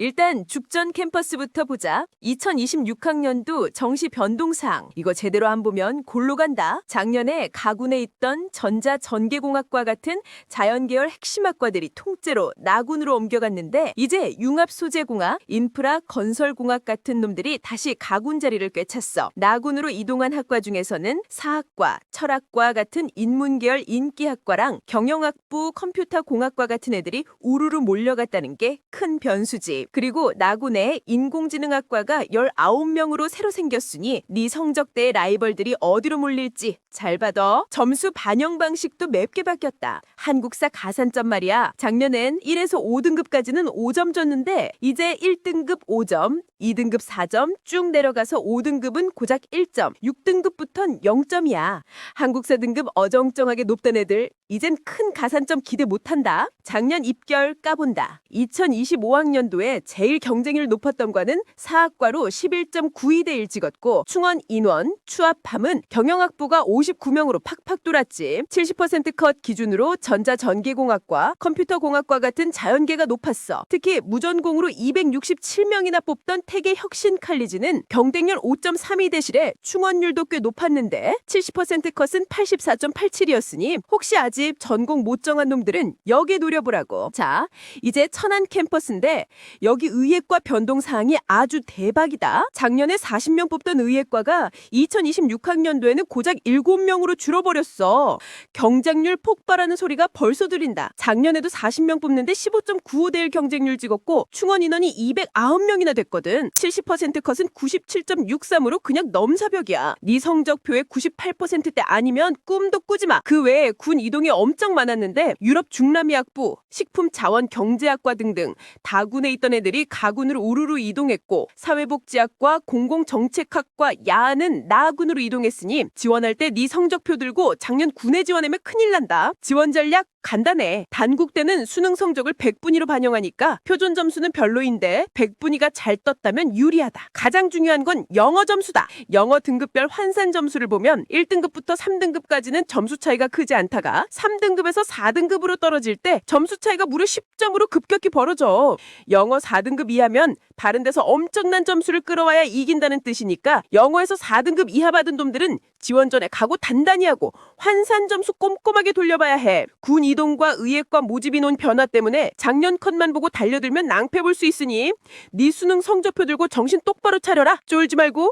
일단 죽전 캠퍼스부터 보자. 2026학년도 정시 변동사항. 이거 제대로 안 보면 골로 간다. 작년에 가군에 있던 전자 전개공학과 같은 자연계열 핵심학과들이 통째로 나군으로 옮겨갔는데 이제 융합소재공학, 인프라 건설공학 같은 놈들이 다시 가군 자리를 꿰찼어. 나군으로 이동한 학과 중에서는 사학과, 철학과 같은 인문계열 인기학과랑 경영학부 컴퓨터공학과 같은 애들이 우르르 몰려갔다는 게 큰 변수지. 그리고 나군에 인공지능학과가 19명으로 새로 생겼으니 네 성적대의 라이벌들이 어디로 몰릴지 잘 받아. 점수 반영 방식도 맵게 바뀌었다. 한국사 가산점 말이야. 작년엔 1에서 5등급까지는 5점 줬는데 이제 1등급 5점, 2등급 4점 쭉 내려가서 5등급은 고작 1점, 6등급부턴 0점이야. 한국사 등급 어정쩡하게 높던 애들 이젠 큰 가산점 기대 못한다. 작년 입결 까본다. 2025학년도에 제일 경쟁률 높았던 과는 사학과로 11.92대 1 찍었고 충원 인원, 추합함은 경영학부가 59명으로 팍팍 돌았지. 70%컷 기준으로 전자전기공학과, 컴퓨터공학과 같은 자연계가 높았어. 특히 무전공으로 267명이나 뽑던 태계 혁신 칼리지는 경쟁률 5.32 대실에 충원율도 꽤 높았는데 70% 컷은 84.87이었으니 혹시 아직 전공 못 정한 놈들은 여기에 노려보라고. 자, 이제 천안 캠퍼스인데 여기 의예과 변동 사항이 아주 대박이다. 작년에 40명 뽑던 의예과가 2026학년도에는 고작 7명으로 줄어버렸어. 경쟁률 폭발하는 소리가 벌써 들린다. 작년에도 40명 뽑는데 15.95대 1 경쟁률 찍었고 충원 인원이 209명이나 됐거든. 70% 컷은 97.63으로 그냥 넘사벽이야. 네 성적표의 98%대 아니면 꿈도 꾸지 마. 그 외에 군 이동이 엄청 많았는데 유럽 중남미학부, 식품 자원 경제학과 등등 다군에 있던 애들이 가군으로 우르르 이동했고 사회복지학과 공공정책학과 야는 나군으로 이동했으니 지원할 때 네 성적표 들고 작년 군에 지원하면 큰일 난다. 지원 전략 간단해. 단국대는 수능 성적을 100분위로 반영하니까 표준 점수는 별로인데 100분위가 잘 떴다면 유리하다. 가장 중요한 건 영어 점수다. 영어 등급별 환산 점수를 보면 1등급부터 3등급까지는 점수 차이가 크지 않다가 3등급에서 4등급으로 떨어질 때 점수 차이가 무려 10점으로 급격히 벌어져. 영어 4등급 이하면 다른 데서 엄청난 점수를 끌어와야 이긴다는 뜻이니까 영어에서 4등급 이하 받은 놈들은 지원 전에 각오 단단히 하고 환산 점수 꼼꼼하게 돌려봐야 해. 군 이동과 의예과 모집 인원 변화 때문에 작년 컷만 보고 달려들면 낭패 볼 수 있으니 네 수능 성적표 들고 정신 똑바로 차려라. 쫄지 말고